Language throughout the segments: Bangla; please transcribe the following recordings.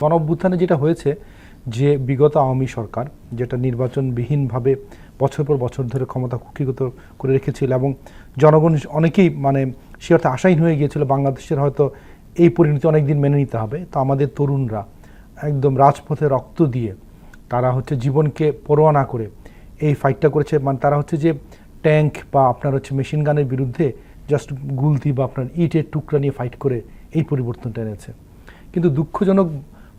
গণঅভ্যুত্থানে যেটা হয়েছে যে বিগত আওয়ামী সরকার যেটা নির্বাচনবিহীনভাবে বছর পর বছর ধরে ক্ষমতা কুক্ষিগত করে রেখেছিল এবং জনগণ অনেকেই মানে সে অর্থে আশাহীন হয়ে গিয়েছিল, বাংলাদেশের হয়তো এই পরিণতি অনেকদিন মেনে নিতে হবে। তো আমাদের তরুণরা একদম রাজপথে রক্ত দিয়ে তারা হচ্ছে জীবনকে পরোয়া না করে এই ফাইটটা করেছে। মানে তারা হচ্ছে যে ট্যাঙ্ক বা আপনার হচ্ছে মেশিন গানের বিরুদ্ধে জাস্ট গুলতি বা আপনার ইটের টুকরা নিয়ে ফাইট করে এই পরিবর্তনটা এনেছে। কিন্তু দুঃখজনক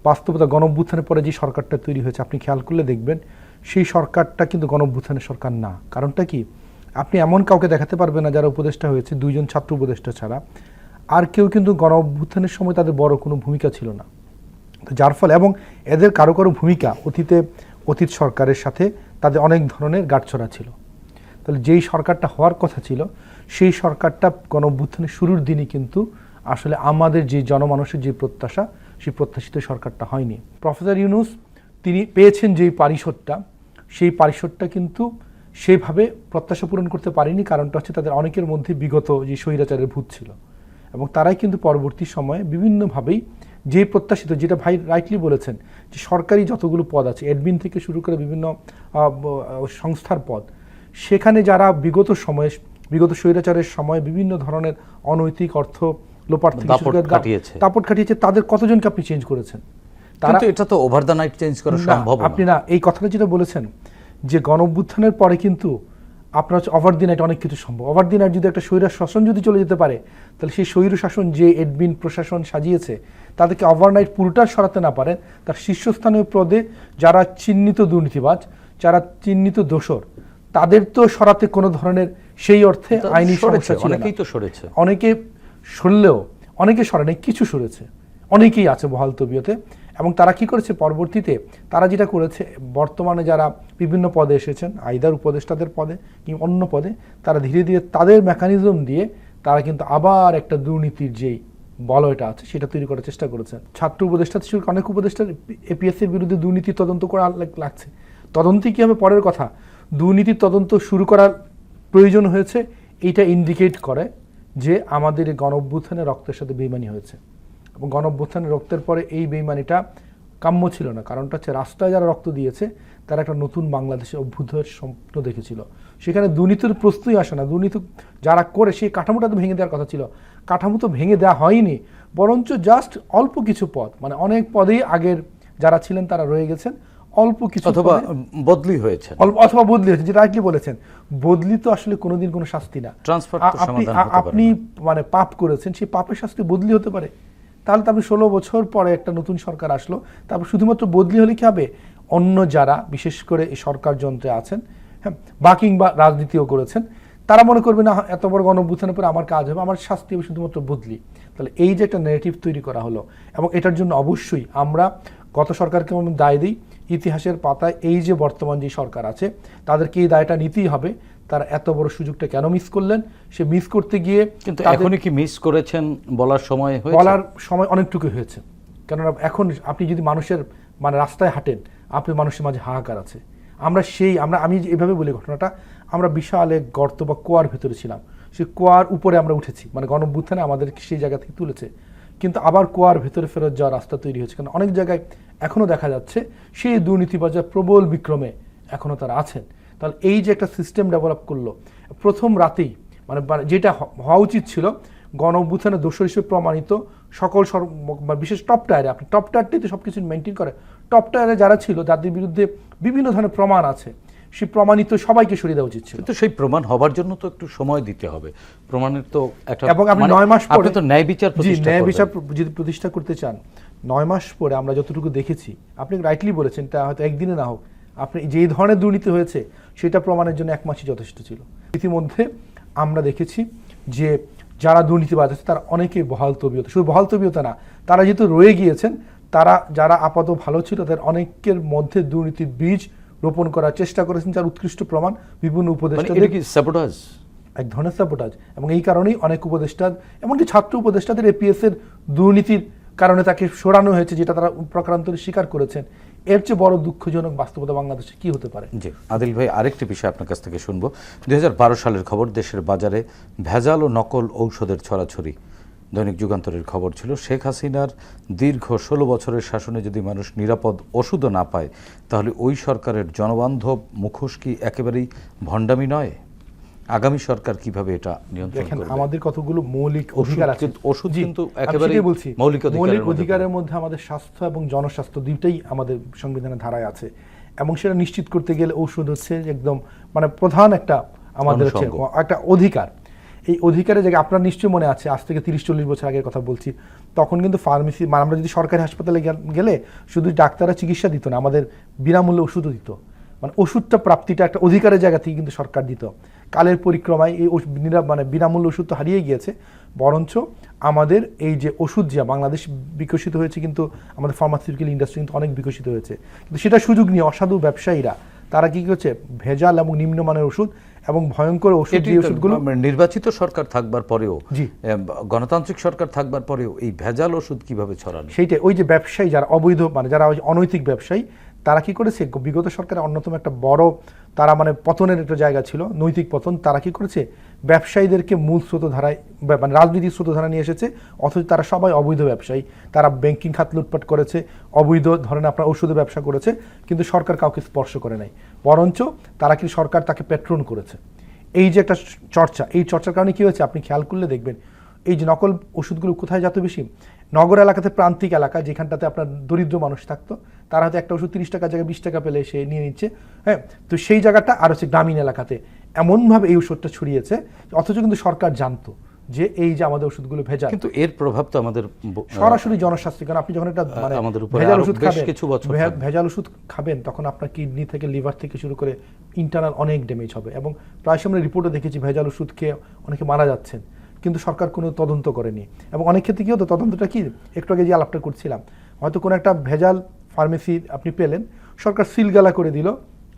বাস্তবতা গণঅভ্যুত্থানের পরে যে সরকারটা তৈরি হয়েছে, আপনি খেয়াল করলে দেখবেন সেই সরকারটা কিন্তু গণঅভ্যুত্থানের সরকার না। কারণটা কি? আপনি এমন কাউকে দেখাতে পারবেন না যারা উপদেষ্টা হয়েছে, দুইজন ছাত্র উপদেষ্টা ছাড়া। আর কেউ কিন্তু গণঅভ্যুত্থানের সময় তাদের বড় কোনো ভূমিকা ছিল না। তো যার ফলে, এবং এদের কারও কারও ভূমিকা অতীতে অতীত সরকারের সাথে তাদের অনেক ধরনের গাঁটছড়া ছিল। তাহলে যেই সরকারটা হওয়ার কথা ছিল, সেই সরকারটা গণঅভ্যুত্থানের শুরুর দিনই কিন্তু আসলে আমাদের যে জনমানুষের যে প্রত্যাশা সেই প্রত্যাশিত সরকারটা হয়নি। প্রফেসর ইউনুস, তিনি পেয়েছেন যেই পারিষদটা, সেই পারিষদটা কিন্তু সেইভাবে প্রত্যাশা পূরণ করতে পারেনি, কারণটা হচ্ছে তাদের অনেকের মধ্যে বিগত যে স্বৈরাচারের ভূত ছিল। এবং তারাই কিন্তু পরবর্তী সময়ে বিভিন্নভাবেই যে প্রত্যাশিত, যেটা ভাই রাইটলি বলেছেন, যে সরকারি যতগুলো পদ আছে অ্যাডমিন থেকে শুরু করে বিভিন্ন সংস্থার পদ, সেখানে যারা বিগত সময়ে, বিগত স্বৈরাচারের সময় বিভিন্ন ধরনের অনৈতিক অর্থ লোপাট থেকে দাপট। তাদের কতজনকে আপনি চেঞ্জ করেছেন? তারা এটা তো ওভার দ্য নাইট চেঞ্জ করা সম্ভব আপনি না এই কথাটা যেটা বলেছেন যে গণ পরে কিন্তু আপনার ওভার দি নাইট অনেক কিছু সম্ভব। ওভার দি নাইট যদি একটা স্বৈর শাসন যদি চলে যেতে পারে তাহলে সেই স্বৈর শাসন যে এডমিন প্রশাসন সাজিয়েছে তাদেরকে ওভারনাইট পুরোটা সরাতে না পারেন তার শীর্ষস্থানীয় পদে যারা চিহ্নিত দুর্নীতিবাজ যারা চিহ্নিত দোষর তাদের তো সরাতে কোনো ধরনের সেই অর্থে আইনি সমস্যা ছিল অনেকেই তো সরেছে। অনেকে সরলেও অনেকে নাই, কিছু সরেছে। অনেকেই আছে বহাল তবিয়তে এবং তারা কি করেছে পরবর্তীতে? তারা যেটা করেছে, বর্তমানে যারা বিভিন্ন পদে এসেছেন, আইদার উপদেষ্টাদের পদে কিংবা অন্য পদে, তারা ধীরে ধীরে তাদের মেকানিজম দিয়ে তারা কিন্তু আবার একটা দুর্নীতির যেই বলয়টা আছে, সেটা তৈরি করার চেষ্টা করেছেন ছাত্র উপদেষ্টা শুরু অনেক উপদেষ্টা এপিএসসির বিরুদ্ধে দুর্নীতি তদন্ত করা লাগ- লাগছে। তদন্তই কী হবে? পরের কথা, দুর্নীতির তদন্ত শুরু করার প্রয়োজন হয়েছে, এইটা ইন্ডিকেট করে যে আমাদের এই গণঅভ্যুত্থানের রক্তের সাথে বেইমানি হয়েছে। এবং গণঅভ্যুত্থানের রক্তের পরে এই বেইমানিটা কাম্য ছিল না। কারণটা হচ্ছে রাস্তায় যারা রক্ত দিয়েছে, তারা একটা নতুন বাংলাদেশে অভ্যুদয়ের স্বপ্ন দেখেছিল। সেখানে দুর্নীতির প্রশ্নই আসে না। দুর্নীতি যারা করে, সেই কাঠামোটা তো ভেঙে দেওয়ার কথা ছিল। কাঠামো তো ভেঙে দেওয়া হয়নি। বরঞ্চ জাস্ট অল্প কিছু পদ মানে অনেক পদেই আগের যারা ছিলেন, তারা রয়ে গেছেন। অল্প কিছু অথবা বদলি হয়েছে অথবা বদলি হয়েছে যেটা রাইটলি বলেছেন। বদলি তো আসলে কোনোদিন কোনো শাস্তি না। তো আপনি মানে পাপ করেছেন সেই পাপের শাস্তি বদলি হতে পারে। তাহলে তো আপনি ষোলো বছর পরে একটা নতুন সরকার আসলো তারপর শুধুমাত্র বদলি হলে কি হবে? অন্য যারা বিশেষ করে এই সরকার যন্ত্রে আছেন হ্যাঁ বা কিংবা রাজনীতিও করেছেন তারা মনে করবে না এত বড় গণঅভ্যুত্থানের পরে আমার কাজ হবে আমার শাস্তি হবে শুধুমাত্র বদলি। তাহলে এই যে একটা নেগেটিভ তৈরি করা হলো এবং এটার জন্য অবশ্যই আমরা গত সরকারকে আমি দায় দিই ইতিহাসের পাতায় এই যে বর্তমান যে সরকার আছে তাদেরকে এই দায়টা নিতেই হবে। তারা এত বড় সুযোগটা কেন মিস করলেন? সে মিস করতে গিয়ে কিন্তু এখনই কি মিস করেছেন বলার সময় হয়েছে? বলার সময় অনেকটুকু হয়েছে। কেননা এখন আপনি যদি মানুষের মানে রাস্তায় হাঁটেন আপনি মানুষের মাঝে হাহাকার আছে। আমরা সেই আমরা আমি এভাবে বলি ঘটনাটা আমরা বিশাল এক গর্ত বা কুয়ার ভেতরে ছিলাম। সেই কুয়ার উপরে আমরা উঠেছি। মানে গণভ্যুত্থানে আমাদের সেই জায়গা থেকে তুলেছে। কিন্তু আবার কুয়ার ভেতরে ফেরত যাওয়ার রাস্তা তৈরি হয়েছে। কারণ অনেক জায়গায় এখনও দেখা যাচ্ছে সেই দুর্নীতিবাজার প্রবল বিক্রমে এখনও তারা আছেন। তাহলে এই যে একটা সিস্টেম ডেভেলপ করল, প্রথম রাতেই মানে যেটা হওয়া উচিত ছিল গণ অভ্যুত্থানের দোষর হিসেবে প্রমাণিত সকল বিশেষ টপ টায়ারে আপনি টপ টায়ারটাই তো সব কিছু মেনটেন করে টপ টায়ারে যারা ছিল যাদের বিরুদ্ধে বিভিন্ন ধরনের প্রমাণ আছে। সেই প্রমাণিত সবাইকে সরিয়ে দেওয়া উচিত ছিল। কিন্তু সেই প্রমাণ হবার জন্য তো একটু সময় দিতে হবে। প্রমাণের তো একটা এবং আপনি মানে নয় মাস পরে তো ন্যায় বিচার ন্যায় বিচার যদি প্রতিষ্ঠা করতে চান নয় মাস পরে আমরা যতটুকু দেখেছি আপনি রাইটলি বলেছেন তা হয়তো একদিনে না হোক আপনি যেই ধরনের দুর্নীতি হয়েছে সেটা প্রমাণের জন্য এক মাসই যথেষ্ট ছিল। ইতিমধ্যে আমরা দেখেছি যে যারা দুর্নীতিবাজ আছে তারা অনেকেই বহাল তবিয়ত। শুধু বহাল তবিয়ত না তারা যেহেতু রয়ে গিয়েছেন তারা যারা আপাত ভালো ছিল তাদের অনেকের মধ্যে দুর্নীতির বীজ রোপণ করার চেষ্টা করেছেন যার উৎকৃষ্ট প্রমাণ বিভিন্ন মানে উপদেষ্টা সাপোর্টাজ এক ধরনের সাপোর্টাজ এবং এই কারণেই অনেক উপদেষ্টা এমনকি ছাত্র উপদেষ্টাদের এপিএস এর দুর্নীতির কারণে তাকে সরানো হয়েছে যেটা তারা প্রকারান্তরে স্বীকার করেছেন। এর চেয়ে বড় দুঃখজনক বাস্তবতা বাংলাদেশে কি হতে পারে? জি আদিল ভাই আরেকটি বিষয় আপনার কাছ থেকে শুনব। দুই হাজার বারো সালের খবর দেশের বাজারে ভেজাল ও নকল ঔষধের ছড়াছড়ি। দৈনিক যুগান্তরের খবর ছিল শেখ হাসিনার দীর্ঘ ষোলো বছরের শাসনে যদি মানুষ নিরাপদ ওষুধও না পায় তাহলে ওই সরকারের জনবান্ধব মুখোশ কি একেবারেই ভণ্ডামি নয়? আগামী সরকার কীভাবে এটা নিয়ন্ত্রণ করবে? আমাদের কতগুলো মৌলিক অধিকার আছে। ওষুধ কিন্তু আমি একেবারেই বলছি। মৌলিক মৌলিক অধিকারের মধ্যে আমাদের স্বাস্থ্য এবং জনস্বাস্থ্য দুইটাই আমাদের সংবিধানের ধারায় আছে। এবং সেটা নিশ্চিত করতে গেলে ঔষধ হচ্ছে একদম মানে প্রধান একটা আমাদের হচ্ছে একটা অধিকার। এই অধিকারের জায়গায় আপনার নিশ্চয়ই মনে আছে, আজ থেকে তিরিশ, চল্লিশ বছর আগের কথা বলছি। তখন কিন্তু ফার্মেসি মানে আমরা যদি সরকারি হাসপাতালে গেলে শুধু ডাক্তাররা চিকিৎসা দিত না, আমাদের বিনামূল্যে ওষুধও দিত। মানে ওষুধটা প্রাপ্তিটা একটা অধিকারের জায়গা থেকে কিন্তু সরকার দিত। কালের পরিক্রমায় এই মানে বিনামূল্য ওষুধ তো হারিয়ে গিয়েছে। বরঞ্চ আমাদের এই যে ওষুধ যা বাংলাদেশ বিকশিত হয়েছে কিন্তু আমাদের ফার্মাসিউটিক্যাল ইন্ডাস্ট্রি কিন্তু অনেক বিকশিত হয়েছে। কিন্তু সেটা সুযোগ নিয়ে অসাধু ব্যবসায়ীরা, তারা কী করছে? ভেজাল এবং নিম্নমানের ওষুধ এবং ভয়ঙ্কর ওষুধ যে ওষুধগুলো নির্বাচিত সরকার থাকবার পরেও। গণতান্ত্রিক সরকার থাকবার পরেও এই ভেজাল ওষুধ কীভাবে ছড়ানো সেইটাই ওই যে ব্যবসায়ী যারা অবৈধ মানে যারা ওই অনৈতিক ব্যবসায়ী তারা কি করেছে? বিগত সরকারের অন্যতম একটা বড় তারা মানে পতনের একটা জায়গা ছিল নৈতিক পতন তারা কি করেছে? ব্যবসায়ীদেরকে মূল স্রোতধারায় মানে রাজনীতির স্রোতধারা নিয়ে এসেছে, অথচ তারা সবাই অবৈধ ব্যবসায়ী। তারা ব্যাংকিং খাত লুটপাট করেছে, অবৈধ ধরেন আপনার ওষুধের ব্যবসা করেছে, কিন্তু সরকার কাউকে স্পর্শ করে নাই। বরঞ্চ তারা কি সরকার তাকে পেট্রন করেছে। এই যে একটা চর্চা, এই চর্চার কারণে কী হয়েছে? আপনি খেয়াল করলে দেখবেন, এই যে নকল ওষুধগুলো কোথায় যত বেশি, নগর এলাকাতে প্রান্তিক এলাকা, যেখানটাতে আপনার দরিদ্র মানুষ থাকতো, তারা হয়তো একটা ওষুধ তিরিশ টাকার জায়গায় বিশ টাকা পেলে সে নিয়ে নিচ্ছে হ্যাঁ? তো সেই জায়গাটা আর হচ্ছে গ্রামীণ এলাকাতে। এমনভাবে এই ওষুধটা ছড়িয়েছে অথচ কিন্তু সরকার জানতো যে এই যে আমাদের ওষুধগুলো ভেজাল। কিন্তু এর প্রভাব তো আমাদের সরাসরি জনস্বাস্থ্য কারণ আপনি যখন একটা মানে আমাদের উপরে ভেজাল ওষুধ খাবেন কিছু বছর ভেজাল ওষুধ খাবেন তখন আপনার কিডনি থেকে লিভার থেকে শুরু করে ইন্টারনাল অনেক ড্যামেজ হবে। এবং প্রায় সময় রিপোর্টে দেখেছি ভেজাল ওষুধ খেয়ে অনেকে মারা যাচ্ছেন কিন্তু সরকার কোনো তদন্ত করেনি। এবং অনেক ক্ষেত্রে কি হতো তদন্তটা কি একটু আগে যে আলাপটা করছিলাম হয়তো কোনো একটা ভেজাল ফার্মেসি আপনি পেলেন সরকার সিলগালা করে দিল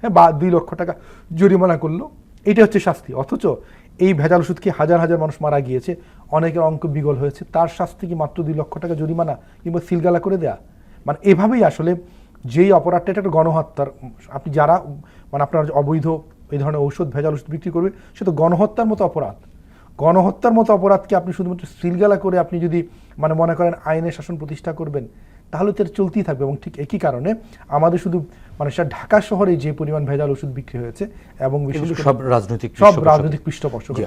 হ্যাঁ বা দুই লক্ষ টাকা জরিমানা করল এইটা হচ্ছে শাস্তি। অথচ এই ভেজাল ওষুধ খেয়ে হাজার হাজার মানুষ মারা গিয়েছে, অনেকের অঙ্ক বিগল হয়েছে, তার শাস্তি কি মাত্র দুই লক্ষ টাকা জরিমানা কিংবা সিলগালা করে দেয়া? মানে এভাবেই আসলে যেই অপরাধটা, এটা একটা গণহত্যার, আপনি যারা মানে আপনার অবৈধ এই ধরনের ঔষধ, ভেজাল ওষুধ বিক্রি করবে, সে তো গণহত্যার মতো অপরাধ। গণহত্যার মতো অপরাধকে আপনি শুধুমাত্র সিলগালা করে আপনি যদি মানে মনে করেন আইনের শাসন প্রতিষ্ঠা করবেন তাহলে তো এর চলতেই থাকবে এবং ঠিক একই কারণে আমাদের শুধু মানে ঢাকা শহরে যে পরিমাণ ভেজাল ওষুধ বিক্রি হয়েছে এবং বিশেষ সব রাজনৈতিক সব রাজনৈতিক পৃষ্ঠপোষক